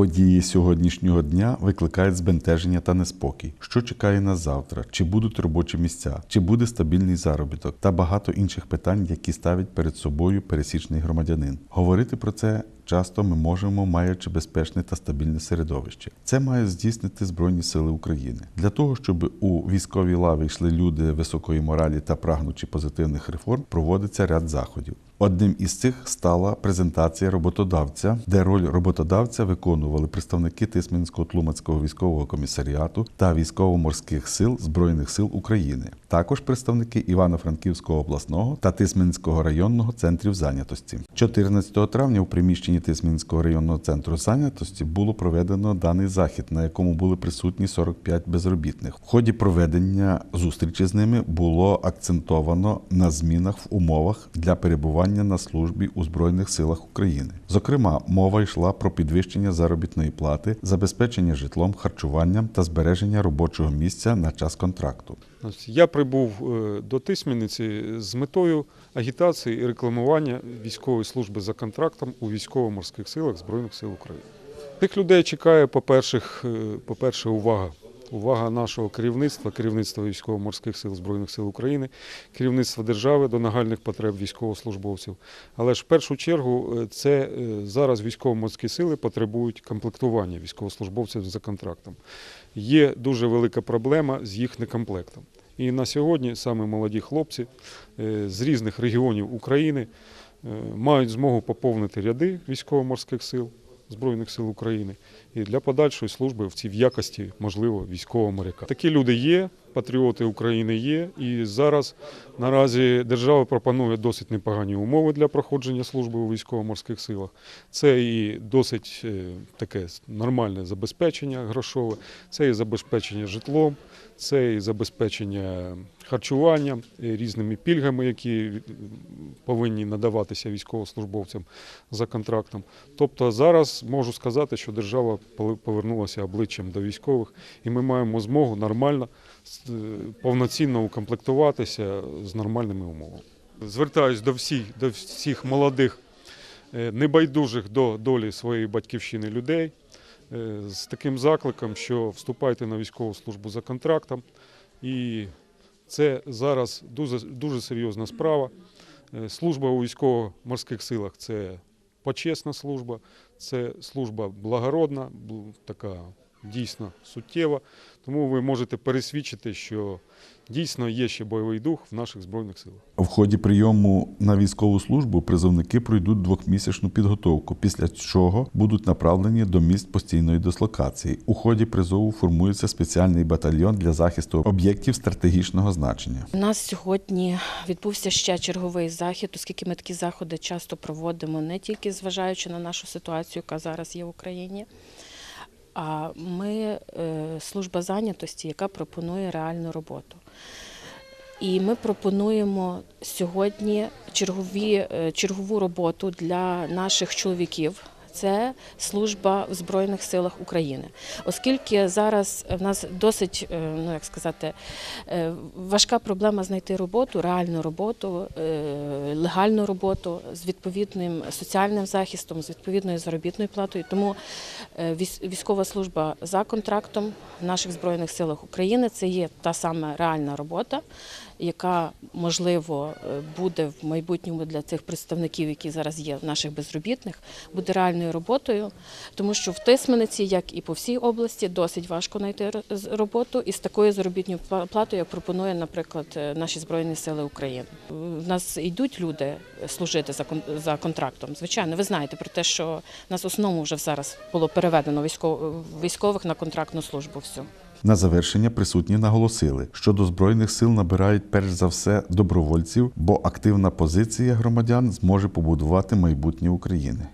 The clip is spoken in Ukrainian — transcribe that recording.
Події сьогоднішнього дня викликають збентеження та неспокій. Що чекає нас завтра? Чи будуть робочі місця, чи буде стабільний заробіток та багато інших питань, які ставить перед собою пересічний громадянин. Говорити про це часто ми можемо, маючи безпечне та стабільне середовище. Це має здійснити Збройні Сили України для того, щоб у військові лави йшли люди високої моралі та прагнучи позитивних реформ, проводиться ряд заходів. Одним із цих стала презентація роботодавця, де роль роботодавця виконували представники Тисменського тлумацького військового комісаріату та військово-морських сил Збройних сил України, також представники Івано-Франківського обласного та Тисменського районного центрів зайнятості. 14 травня у приміщенні Тисменського районного центру зайнятості було проведено даний захід, на якому були присутні 45 безробітних. В ході проведення зустрічі з ними було акцентовано на змінах в умовах для перебування на службі у Збройних силах України. Зокрема, мова йшла про підвищення заробітної плати, забезпечення житлом, харчуванням та збереження робочого місця на час контракту. Я прибув е, до Тисмениці з метою агітації і рекламування військової служби за контрактом у військово-морських силах Збройних сил України. Тих людей чекає, по-перше, по-перше, увага. Увага нашого керівництва, керівництва військово-морських сил Збройних сил України, керівництва держави до нагальних потреб військовослужбовців. Але ж в першу чергу е, це е, зараз військово-морські сили потребують комплектування військовослужбовців за контрактом. Є дуже велика проблема з їх некомплектом. І на сьогодні саме молоді хлопці е, з різних регіонів України е, мають змогу поповнити ряди військово-морських сил Збройних сил України і для подальшої служби в цій в якості, можливо, військового моряка. Такі люди є, патріоти України є, і зараз наразі держава пропонує досить непогані умови для проходження служби у військово-морських силах. Це і досить е, таке нормальне забезпечення грошове, це і забезпечення житлом, це і забезпечення харчуванням, і різними пільгами, які повинні надаватися військовослужбовцям за контрактом. Тобто зараз можу сказати, що держава повернулася обличчям до військових, і ми маємо змогу нормально, е, повноцінно укомплектуватися з нормальними умовами. Звертаюсь до всіх, до всіх молодих, е, небайдужих до долі своєї батьківщини людей е, з таким закликом, що вступайте на військову службу за контрактом. І це зараз дуже, дуже серйозна справа. Е, Служба у військово-морських силах це почесна служба, це служба благородна, така дійсно суттєва. Тому ви можете пересвідчити, що дійсно є ще бойовий дух в наших збройних силах. В ході прийому на військову службу призовники пройдуть двохмісячну підготовку, після чого будуть направлені до місць постійної дислокації. У ході призову формується спеціальний батальйон для захисту об'єктів стратегічного значення. У нас сьогодні відбувся ще черговий захід, оскільки ми такі заходи часто проводимо не тільки зважаючи на нашу ситуацію, яка зараз є в Україні. А ми е, служба зайнятості, яка пропонує реальну роботу. І ми пропонуємо сьогодні чергові, е, чергову роботу для наших чоловіків. Це служба в Збройних силах України, оскільки зараз в нас досить, е, ну як сказати, е, важка проблема знайти роботу, реальну роботу, е, легальну роботу з відповідним соціальним захистом, з відповідною заробітною платою. Тому військова служба за контрактом в наших збройних силах України це є та сама реальна робота, яка можливо буде в майбутньому для цих представників, які зараз є в наших безробітних, буде реальною роботою, тому що в Тисмениці, як і по всій області, досить важко знайти роботу із такою заробітною платою, як пропонує, наприклад, е, наші збройні сили України. В нас йдуть люди служити за контрактом. Звичайно, ви знаєте про те, що нас основному вже зараз було переведено військових на контрактну службу. Всю. На завершення присутні наголосили, що до збройних сил набирають перш за все добровольців, бо активна позиція громадян зможе побудувати майбутнє України.